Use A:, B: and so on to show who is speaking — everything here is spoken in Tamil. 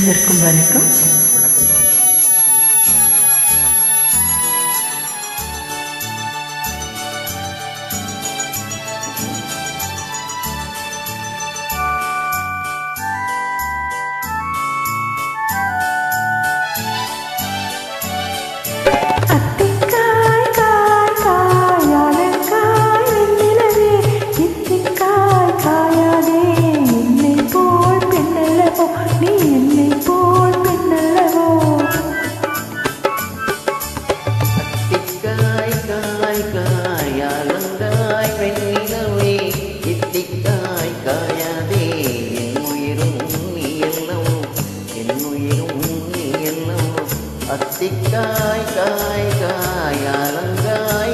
A: circunvalecó அத்திக்காய் காய்
B: காய் அலங்காய்